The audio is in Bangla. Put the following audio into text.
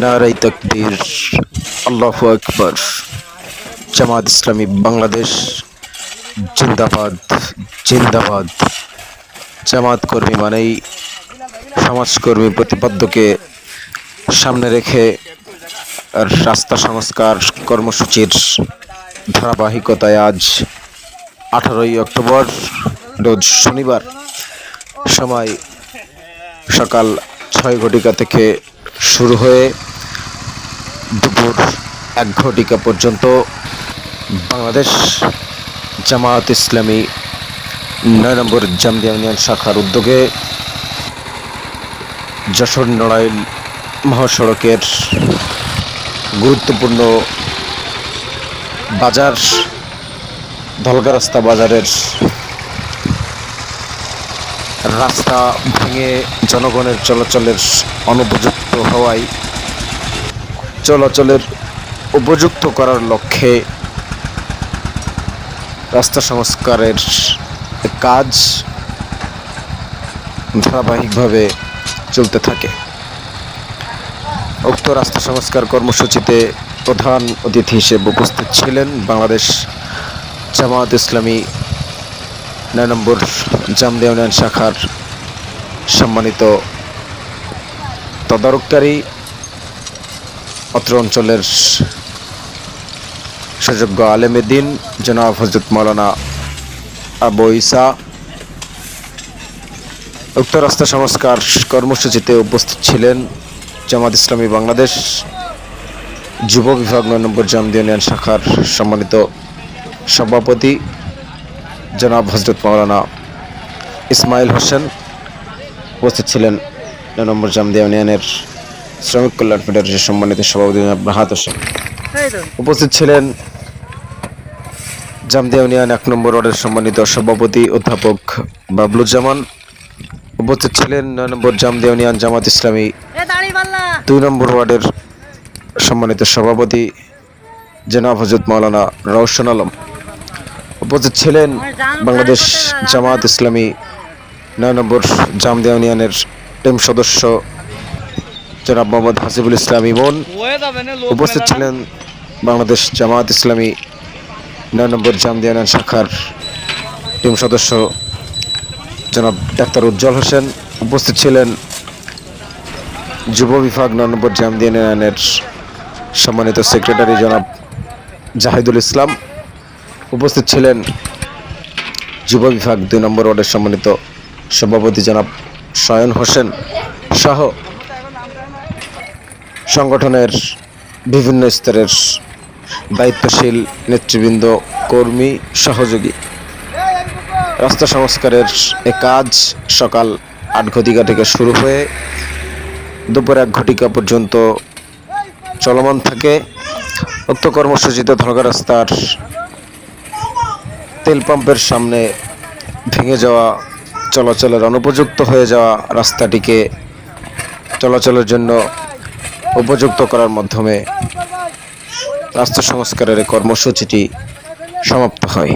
নারাই তকবীর, আল্লাহু আকবর। জামাত ইসলামী বাংলাদেশ, জিন্দাবাদ জিন্দাবাদ। জামাত কর্মী মানেই সমাজকর্মী প্রতিপাদ্যকে সামনে রেখে আর রাস্তা সংস্কার কর্মসূচির ধারাবাহিকতায় আজ আঠারোই অক্টোবর, রোজ শনিবার। সময় সকাল ছয় ঘটিকা থেকে শুরু হয়ে দুপুর এক ঘটিকা পর্যন্ত বাংলাদেশ জামায়াত ইসলামী নয় নম্বর জামদিয়া ইউনিয়ন শাখার উদ্যোগে যশোর নড়াইল মহাসড়কের গুরুত্বপূর্ণ বাজার ধলগা রাস্তা বাজারের রাস্তা ভেঙে জনগণের চলাচলের অনুপযুক্ত হওয়ায় চলাচলের উপযুক্ত করার লক্ষ্যে রাস্তা সংস্কারের কাজ ধারাবাহিকভাবে চলতে থাকে। উক্ত রাস্তা সংস্কার কর্মসূচিতে প্রধান অতিথি হিসেবে উপস্থিত ছিলেন বাংলাদেশ জামায়াত ইসলামী নয় নম্বর জামদিয়া ইউনিয়ন শাখার সম্মানিত তদারককারী অত্র অঞ্চলের সুযোগ্য আলেমেদিন জনাব হজরত মৌলানা আবু ইসা উক্ত রাস্তা সংস্কার কর্মসূচিতে উপস্থিত ছিলেন জামাত ইসলামী বাংলাদেশ, যুব বিভাগ নয় নম্বর জামদিয়া ইউনিয়ন শাখার সম্মানিত সভাপতি জনাব হজরত মৌলানা ইসমাইল হোসেন উপস্থিত ছিলেন নয় নম্বর জামদিয়া ইউনিয়নের শ্রমিক কল্যাণ ফেডারেশনের সম্মানিত সভাপতি জনাব রাহাত হোসেন। উপস্থিত ছিলেন জামদিয়া ইউনিয়ন এক নম্বর ওয়ার্ডের সম্মানিত সভাপতি অধ্যাপক বাবলুজ্জামান। উপস্থিত ছিলেন নয় নম্বর জামদিয়া ইউনিয়ন জামাত ইসলামী দুই নম্বর ওয়ার্ডের সম্মানিত সভাপতি জনাব হজরত মাওলানা রওশন আলম। উপস্থিত ছিলেন বাংলাদেশ জামাত ইসলামী নয় নম্বর জামদিয়া ইউনিয়নের টিম সদস্য জনাব মোহাম্মদ হাসিবুল ইসলাম ইমন। উপস্থিত ছিলেন বাংলাদেশ জামাত ইসলামী নয় নম্বর জামদিয়া ইউনিয়ন শাখার টিম সদস্য জনাব ডাক্তার উজ্জ্বল হোসেন। উপস্থিত ছিলেন যুব বিভাগ নয় নম্বর জামদিয়া ইউনিয়নের সম্মানিত সেক্রেটারি জনাব জাহিদুল ইসলাম। উপস্থিত ছিলেন যুব বিভাগ দুই নম্বর ওয়ার্ডের সম্মানিত সভাপতি জনাব শয়ন হোসেন সহ সংগঠনের বিভিন্ন স্তরের দায়িত্বশীল নেতৃবৃন্দ, কর্মী, সহযোগী। রাস্তা সংস্কারের এ কাজ সকাল আট ঘটিকা থেকে শুরু হয়ে দুপুর এক ঘটিকা পর্যন্ত চলমান থাকে। উক্ত কর্মসূচিতে ধলগা রাস্তার তেল পাম্পের সামনে ভেঙে যাওয়া, চলাচলের অনুপযুক্ত হয়ে যাওয়া রাস্তাটিকে চলাচলের জন্য উপযুক্ত করার মাধ্যমে রাস্তা সংস্কারের কর্মসূচিটি সমাপ্ত হয়।